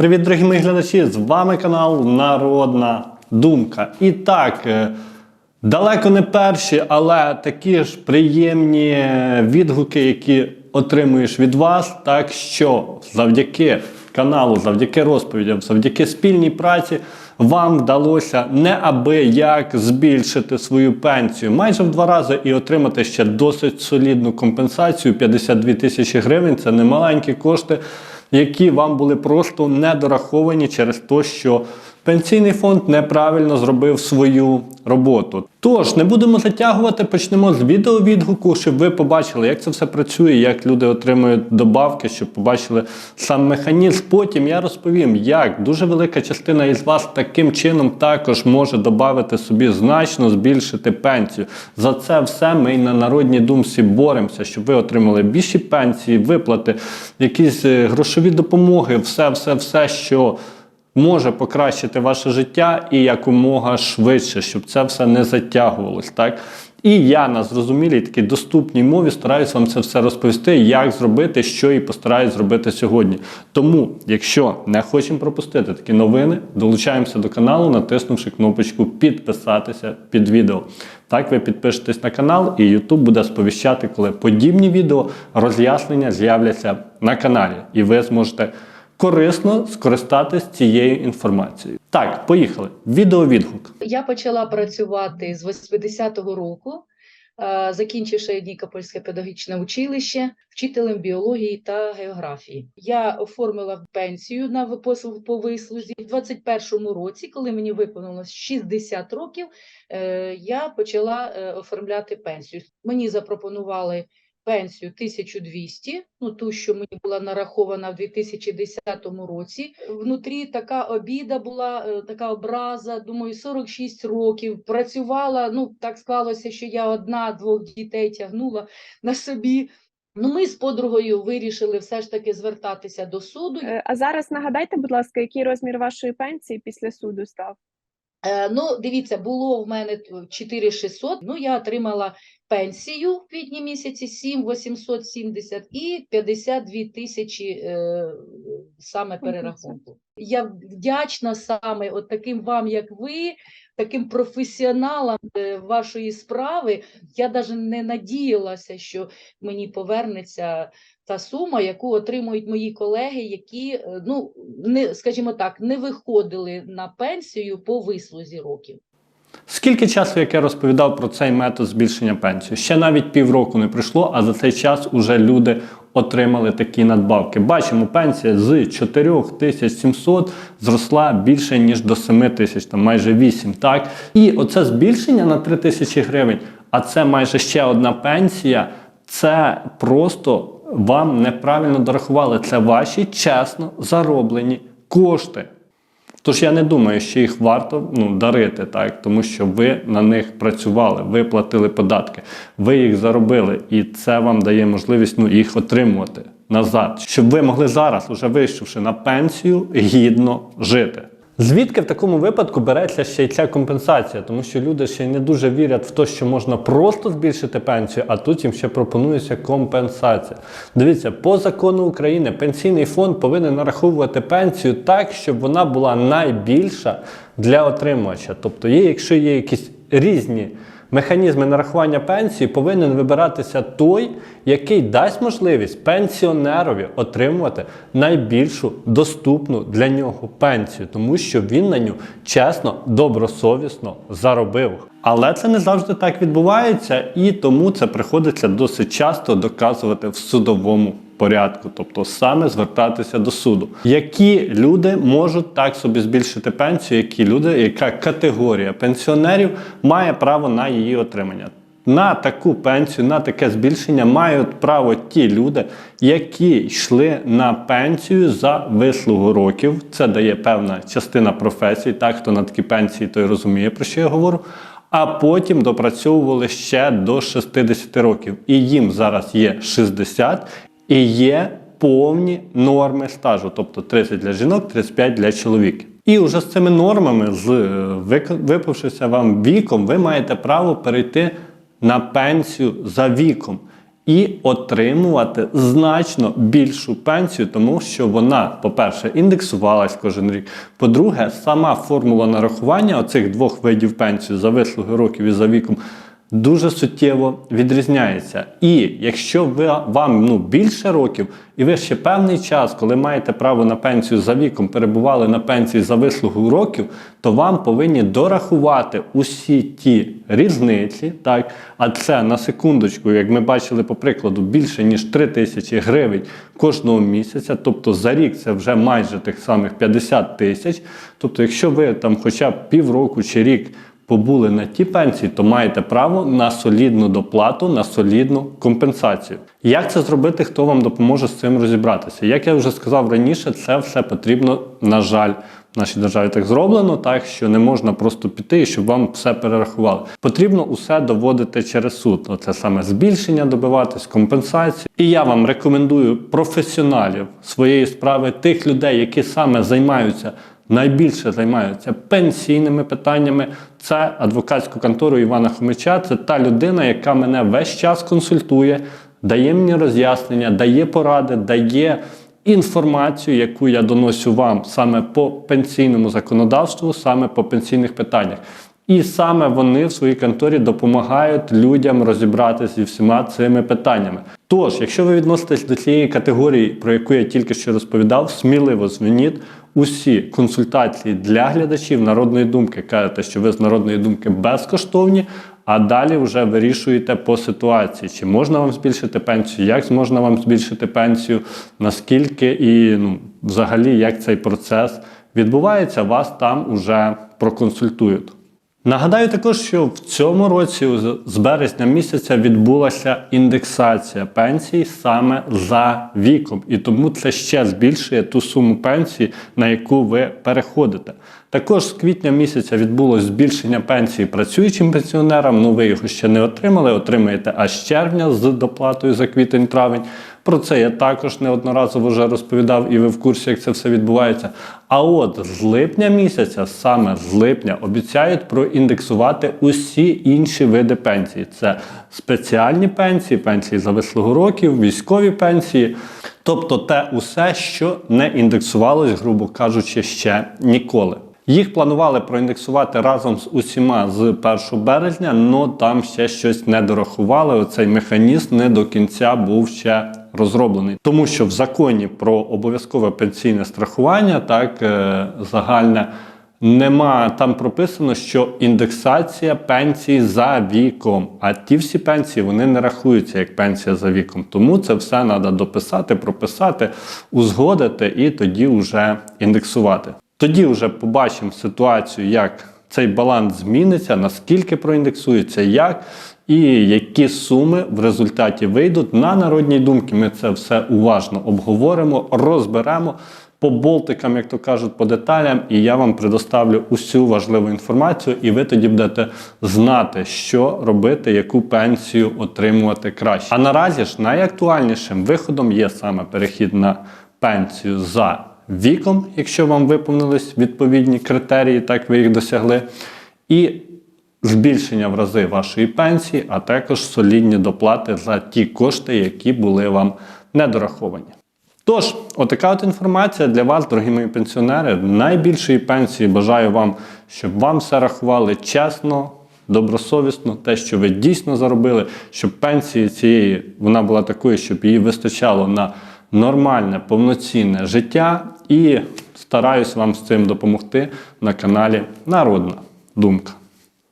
Привіт, дорогі мої глядачі! З вами канал Народна Думка. І так, е, далеко не перші, але такі ж приємні відгуки, які отримуєш від вас. Так що завдяки каналу, завдяки розповідям, завдяки спільній праці. Вам вдалося неабияк збільшити свою пенсію майже в два рази і отримати ще досить солідну компенсацію 52 тисячі гривень. Це немаленькі кошти, які вам були просто недораховані через те, що пенсійний фонд неправильно зробив свою роботу. Тож не будемо затягувати, почнемо з відеовідгуку, щоб ви побачили, як це все працює, як люди отримують добавки, щоб побачили сам механізм. Потім я розповім, як дуже велика частина із вас таким чином також може додати собі значно збільшити пенсію. За це все ми і на народній думці боремося, щоб ви отримали більші пенсії, виплати, якісь е, грошові допомоги, все, все, все, що може покращити ваше життя і якомога швидше, щоб це все не затягувалось. Так? І я на зрозумілій такій доступній мові стараюсь вам це все розповісти, як зробити, що і постараюсь зробити сьогодні. Тому, якщо не хочемо пропустити такі новини, долучаємося до каналу, натиснувши кнопочку підписатися під відео. Так ви підпишетесь на канал, і YouTube буде сповіщати, коли подібні відео роз'яснення з'являться на каналі, і ви зможете корисно скористатись цією інформацією. Так, поїхали. Відеовідгук. Я почала працювати з 80-го року, е, закінчивши Нікопольське педагогічне училище, вчителем біології та географії. Я оформила пенсію на випосу по вислузі. У 21-му році, коли мені виповнилось 60 років, е, я почала е, оформляти пенсію. Мені запропонували пенсію 1200, ну ту, що мені була нарахована в 2010 році. Внутрі така обіда була, е, така образа. Думаю, 46 років працювала. Ну так склалося, що я одна двох дітей тягнула на собі. Ну, ми з подругою вирішили все ж таки звертатися до суду. Е, А зараз нагадайте, будь ласка, який розмір вашої пенсії після суду став? Е, Ну, дивіться, було в мене 4600, ну я отримала пенсію в квітні місяці 7870 і 52 тисячі е, саме перерахунку. Я вдячна саме от таким вам, як ви, таким професіоналам е, вашої справи. Я навіть не надіялася, що мені повернеться та сума, яку отримують мої колеги, які, е, ну, не, скажімо так, не виходили на пенсію по вислузі років. Скільки часу, як я розповідав про цей метод збільшення пенсії? Ще навіть півроку не пройшло, а за цей час уже люди отримали такі надбавки. Бачимо, пенсія з 4700 зросла більше ніж до 7 тисяч, там майже 8. Так? І оце збільшення на 3 тисячі гривень, а це майже ще одна пенсія. Це просто вам неправильно дорахували. Це ваші чесно зароблені кошти. Тож я не думаю, що їх варто ну, дарити, так, тому що ви на них працювали, ви платили податки, ви їх заробили, і це вам дає можливість ну, їх отримувати назад, щоб ви могли зараз, уже вийшовши на пенсію, гідно жити. Звідки в такому випадку береться ще й ця компенсація? Тому що люди ще не дуже вірять в те, що можна просто збільшити пенсію, а тут їм ще пропонується компенсація. Дивіться, по закону України пенсійний фонд повинен нараховувати пенсію так, щоб вона була найбільша для отримувача. Тобто, є, якщо є якісь різні механізми нарахування пенсії, повинен вибиратися той, який дасть можливість пенсіонерові отримувати найбільшу доступну для нього пенсію, тому що він на ню чесно, добросовісно заробив. Але це не завжди так відбувається, і тому це приходиться досить часто доказувати в судовому порядку, тобто саме звертатися до суду. Які люди можуть так собі збільшити пенсію, які люди, яка категорія пенсіонерів має право на її отримання? На таку пенсію, на таке збільшення мають право ті люди, які йшли на пенсію за вислугу років. Це дає певна частина професій. Так, хто на такі пенсії, той розуміє, про що я говорю. А потім допрацьовували ще до 60 років. І їм зараз є 60, і є повні норми стажу, тобто 30 для жінок, 35 для чоловіків. І вже з цими нормами, з е, випившися вам віком, ви маєте право перейти на пенсію за віком. і отримувати значно більшу пенсію, тому що вона, по-перше, індексувалась кожен рік. По-друге, сама формула нарахування оцих двох видів пенсії за вислуги років і за віком дуже суттєво відрізняється. І якщо ви вам ну більше років, і ви ще певний час, коли маєте право на пенсію за віком, перебували на пенсії за вислугу років, то вам повинні дорахувати усі ті різниці, так а це на секундочку, як ми бачили по прикладу, більше ніж 3 тисячі гривень кожного місяця. Тобто за рік це вже майже тих самих 50 тисяч. Тобто, якщо ви там хоча б півроку чи рік побули на ті пенсії, то маєте право на солідну доплату, на солідну компенсацію. Як це зробити? Хто вам допоможе з цим розібратися? Як я вже сказав раніше, це все потрібно, на жаль. В нашій державі так зроблено, так що не можна просто піти і щоб вам все перерахували. Потрібно усе доводити через суд. Оце саме збільшення, добиватись компенсації. І я вам рекомендую професіоналів своєї справи, тих людей, які саме займаються найбільше займаються пенсійними питаннями. Це адвокатську контору Івана Хомича. Це та людина, яка мене весь час консультує, дає мені роз'яснення, дає поради, дає інформацію, яку я доносю вам саме по пенсійному законодавству, саме по пенсійних питаннях. І саме вони в своїй конторі допомагають людям розібратися зі всіма цими питаннями. Тож, якщо ви відноситесь до цієї категорії, про яку я тільки що розповідав, сміливо дзвоніть. Усі консультації для глядачів народної думки кажете, що ви з народної думки безкоштовні, а далі вже вирішуєте по ситуації, чи можна вам збільшити пенсію, як можна вам збільшити пенсію, наскільки? І ну, взагалі як цей процес відбувається, вас там уже проконсультують. Нагадаю також, що в цьому році з- березня місяця відбулася індексація пенсій саме за віком, і тому це ще збільшує ту суму пенсії, на яку ви переходите. Також з квітня місяця відбулось збільшення пенсії працюючим пенсіонерам. Ну ви його ще не отримали, отримаєте аж червня з доплатою за квітень-травень. Про це я також неодноразово вже розповідав, і ви в курсі, як це все відбувається. А от з липня місяця, саме з липня, обіцяють проіндексувати усі інші види пенсії: це спеціальні пенсії, пенсії за вислугу років, військові пенсії. Тобто те усе, що не індексувалось, грубо кажучи, ще ніколи. Їх планували проіндексувати разом з усіма з 1 березня, але там ще щось не дорахували. Оцей механізм не до кінця був ще розроблений. Тому що в законі про обов'язкове пенсійне страхування, так е, загальне, нема там прописано, що індексація пенсії за віком. А ті всі пенсії вони не рахуються як пенсія за віком. Тому це все треба дописати, прописати, узгодити і тоді вже індексувати. Тоді вже побачимо ситуацію, як цей баланс зміниться, наскільки проіндексується, як і які суми в результаті вийдуть на народні думки. Ми це все уважно обговоримо, розберемо по болтикам, як то кажуть, по деталям, і я вам предоставлю усю важливу інформацію, і ви тоді будете знати, що робити, яку пенсію отримувати краще. А наразі ж найактуальнішим виходом є саме перехід на пенсію за віком, якщо вам виповнились відповідні критерії, так ви їх досягли, і збільшення в рази вашої пенсії, а також солідні доплати за ті кошти, які були вам недораховані. Тож, отака от інформація для вас, дорогі мої пенсіонери. Найбільшої пенсії бажаю вам, щоб вам все рахували чесно, добросовісно, те, що ви дійсно заробили, щоб пенсії цієї вона була такою, щоб її вистачало на нормальне, повноцінне життя. І стараюсь вам з цим допомогти на каналі Народна Думка.